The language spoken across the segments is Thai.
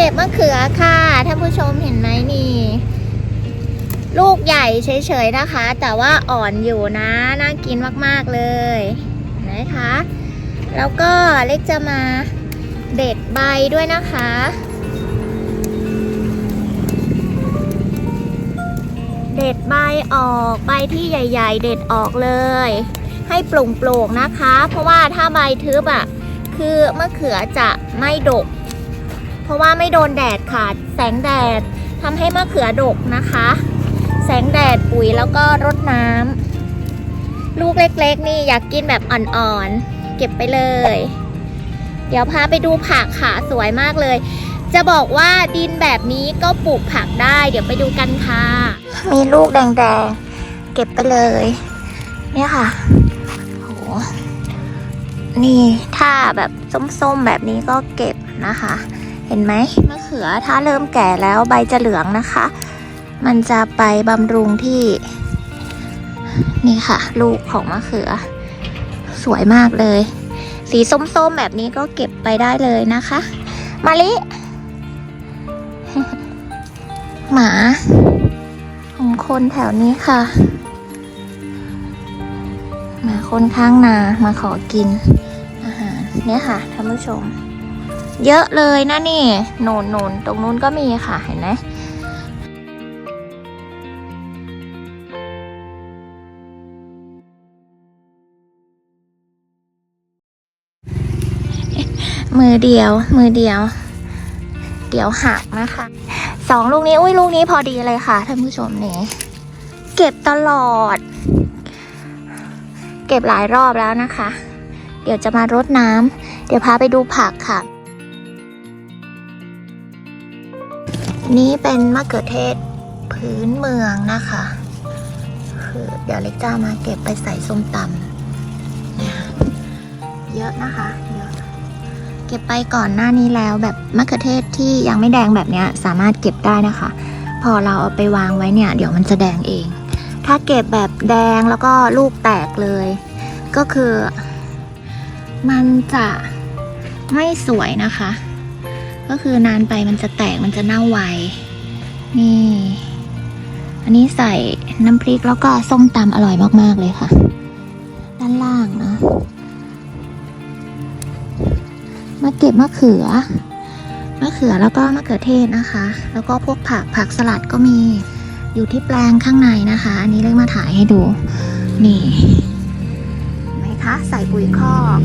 ก็บมะเขือค่ะท่านผู้ชมเห็นไหมนี่ ลูกใหญ่เฉยๆนะคะ แต่ว่าอ่อนอยู่นะ น่ากินมากๆเลยนะคะ แล้วก็เล็กจะมาเด็ดใบด้วยนะคะ เด็ดใบออกใบที่ใหญ่ ๆ เด็ดออกเลย ให้โปร่งๆนะคะ เพราะว่าถ้าใบทึบอะคือมะเขือจะไม่ดก ราะว่าไม่โดนแดดค่ะ แสงแดดทำให้มะเขือดกนะคะ แสงแดดปุ๋ยแล้วก็รดน้ำลูกเล็กๆ นี่อยากกินแบบอ่อนๆ เก็บไปเลย เดี๋ยวพาไปดูผักค่ะสวยมากเลย จะบอกว่าดินแบบนี้ก็ปลูกผักได้ เดี๋ยวไปดูกันค่ะ มีลูกแดงๆ เก็บไปเลย เนี่ยค่ะโหนี่ถ้าแบบส้มๆแบบนี้ก็เก็บนะคะ เห็นไหมมะเขือถ้าเริ่มแก่แล้วใบจะเหลืองนะคะ มันจะไปบำรุงที่ นี่ค่ะ ลูกของมะเขือ สวยมากเลย สีส้มๆแบบนี้ก็เก็บไปได้เลยนะคะ มาลิ หมา ของคนแถวนี้ค่ะ หมาคนข้างนามาขอกินอาหารเนี่ยค่ะท่านผู้ชม เยอะเลยนะนี่โนนโนนตรงนู้นก็มีค่ะเห็นไหมมือเดียว มือเดียว เดี๋ยวหักนะคะสองลูกนี้ อุ้ยลูกนี้พอดีเลยค่ะท่านผู้ชมนี่เก็บตลอด เก็บหลายรอบแล้วนะคะ เดี๋ยวจะมารดน้ำเดี๋ยวพาไปดูผักค่ะ นี่เป็นมะเขือเทศพื้นเมืองนะคะ คือเดี๋ยวเล็กจะมาเก็บไปใส่ส้มตำเยอะนะคะเยอะเก็บไปก่อนหน้านี้แล้วแบบมะเขือเทศที่ยังไม่แดงแบบนี้สามารถเก็บได้นะคะ พอเราเอาไปวางไว้เนี่ย เดี๋ยวมันจะแดงเอง ถ้าเก็บแบบแดงแล้วก็ลูกแตกเลย ก็คือ มันจะไม่สวยนะคะ ก็คือนานไปมันจะแตกมันจะเน่าไว นี่ อันนี้ใส่น้ำพริกแล้วก็ส้มตำอร่อยมาก ๆ เลยค่ะ ด้านล่างนะมาเก็บมะเขือ มะเขือแล้วก็มะเขือเทศนะคะ แล้วก็พวกผักผักสลัดก็มีอยู่ที่แปลงข้างในนะคะ อันนี้เล็กมาถ่ายให้ดู นี่ไหมคะ ใส่ปุ๋ยคอก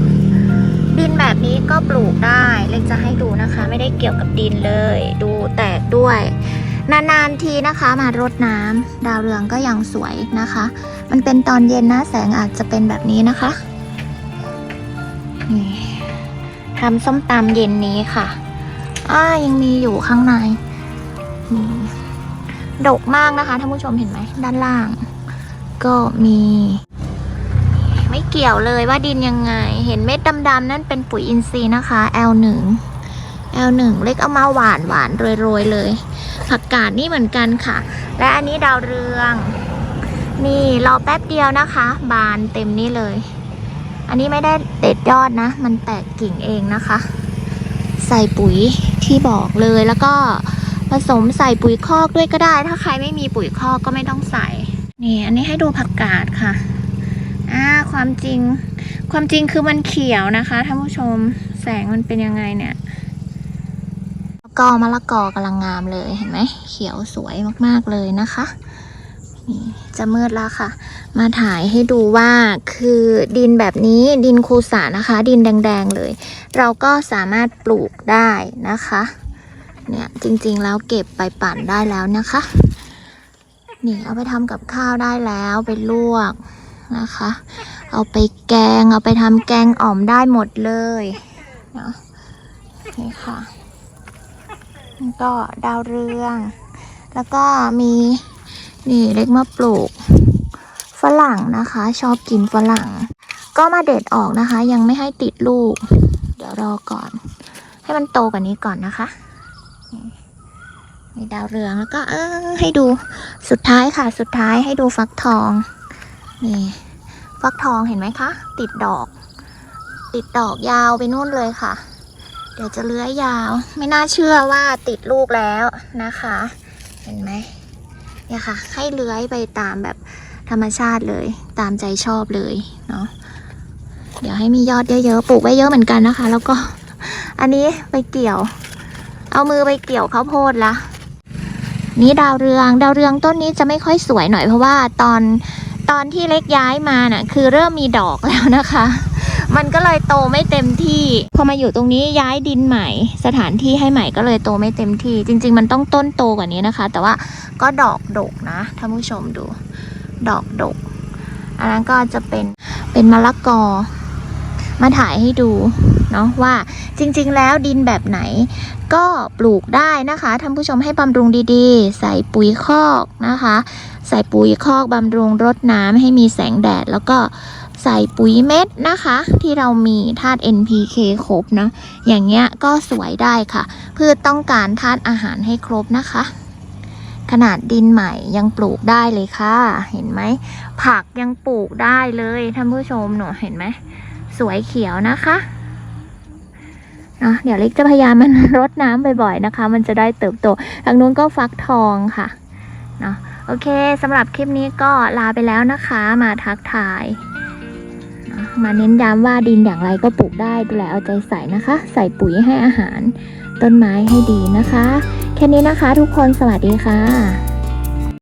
ดินแบบนี้ก็ปลูกได้เล็กจะให้ดูนะคะ ไม่ได้เกี่ยวกับดินเลย ดูแตกด้วย นานๆทีนะคะมารดน้ำดาวเรืองก็ยังสวยนะคะ มันเป็นตอนเย็นนะแสงอาจจะเป็นแบบนี้นะคะนี่ทำส้มตำเย็นนี้ค่ะอ้ายังมีอยู่ข้างในนี่ดกมากนะคะท่านผู้ชมเห็นไหมด้านล่าง ก็มี ไม่เกี่ยวเลยว่าดินยังไง เห็นเม็ดดำๆนั่นเป็นปุ๋ยอินทรีย์นะคะ L1 L1 เล็กเอามาหวานหวานโรยๆเลย ผักกาดนี่เหมือนกันค่ะ และอันนี้ดาวเรือง นี่รอแป๊บเดียวนะคะ บานเต็มนี่เลย อันนี้ไม่ได้เด็ดยอดนะ มันแตกกิ่งเองนะคะ ใส่ปุ๋ยที่บอกเลยแล้วก็ผสมใส่ปุ๋ยคอกด้วยก็ได้ ถ้าใครไม่มีปุ๋ยคอกก็ไม่ต้องใส่ นี่อันนี้ให้ดูผักกาดค่ะ ความจริง ความจริงคือมันเขียวนะคะท่านผู้ชมแสงมันเป็นยังไงเนี่ยกอมะละกอกำลังงามเลยเห็นไหมเขียวสวยมากๆเลยนะคะนี่จะมืดแล้วค่ะ มาถ่ายให้ดูว่าคือดินแบบนี้ดินคูสานะคะ ดินแดงๆเลย เราก็สามารถปลูกได้นะคะเนี่ยจริงๆแล้วเก็บไปปั่นได้แล้วนะคะนี่เอาไปทำกับข้าวได้แล้วไปลวกนะคะ เอาไปแกง เอาไปทำแกงอ่อมได้หมดเลยเนาะนี่ค่ะก็ดาวเรือง แล้วก็มีนี่เล็กมาปลูกฝรั่งนะคะ ชอบกินฝรั่ง ก็มาเด็ดออกนะคะ ยังไม่ให้ติดลูก เดี๋ยวรอก่อน ให้มันโตกว่านี้ก่อนนะคะนี่มีดาวเรืองแล้วก็เออให้ดูสุดท้ายค่ะ สุดท้ายให้ดูฟักทองนี่ ฟักทองเห็นไหมคะ ติดดอก ติดดอกยาวไปนู่นเลยค่ะ เดี๋ยวจะเลื้อยยาว ไม่น่าเชื่อว่าติดลูกแล้วนะคะ เห็นไหมเนี่ยค่ะ ให้เลื้อยไปตามแบบธรรมชาติเลย ตามใจชอบเลยเนาะเดี๋ยวให้มียอดเยอะๆปลูกไว้เยอะเหมือนกันนะคะ แล้วก็ อันนี้ไปเกี่ยว เอามือไปเกี่ยวข้าวโพดละนี่ดาวเรือง ดาวเรืองต้นนี้จะไม่ค่อยสวยหน่อยเพราะว่าตอน ตอนที่เล็กย้ายมาน่ะ คือเริ่มมีดอกแล้วนะคะ มันก็เลยโตไม่เต็มที่ พอมาอยู่ตรงนี้ย้ายดินใหม่ สถานที่ให้ใหม่ก็เลยโตไม่เต็มที่ จริง ๆ มันต้องต้นโตกว่านี้นะคะ แต่ว่าก็ดอกดกนะท่านผู้ชมดู ดอกดก อันนั้นก็จะเป็นเป็นมะละกอ มาถ่ายให้ดู เนาะว่าจริงๆ แล้วดินแบบไหนก็ปลูกได้นะคะท่านผู้ชมให้บำรุงดีๆ ใส่ปุ๋ยคอกนะคะ ใส่ปุ๋ยคอกบำรุงรดน้ำให้มีแสงแดด แล้วก็ใส่ปุ๋ยเม็ดนะคะ ที่เรามีธาตุ NPK ครบนะอย่างเงี้ยก็สวยได้ค่ะพืชต้องการธาตุอาหารให้ครบนะคะ ขนาดดินใหม่ยังปลูกได้เลยค่ะ เห็นไหมผักยังปลูกได้เลยท่านผู้ชมหนูเห็นไหมสวยเขียวนะคะ นะเดี๋ยวเล็กจะพยายามมันรดน้ำบ่อยๆนะคะ มันจะได้เติบโตทางนู้นก็ฟักทองค่ะเนาะโอเคสำหรับคลิปนี้ก็ลาไปแล้วนะคะ มาทักทายมาเน้นย้ำว่าดินอย่างไรก็ปลูกได้ดูแลเอาใจใส่นะคะ ใส่ปุ๋ยให้อาหาร ต้นไม้ให้ดีนะคะ แค่นี้นะคะทุกคนสวัสดีค่ะ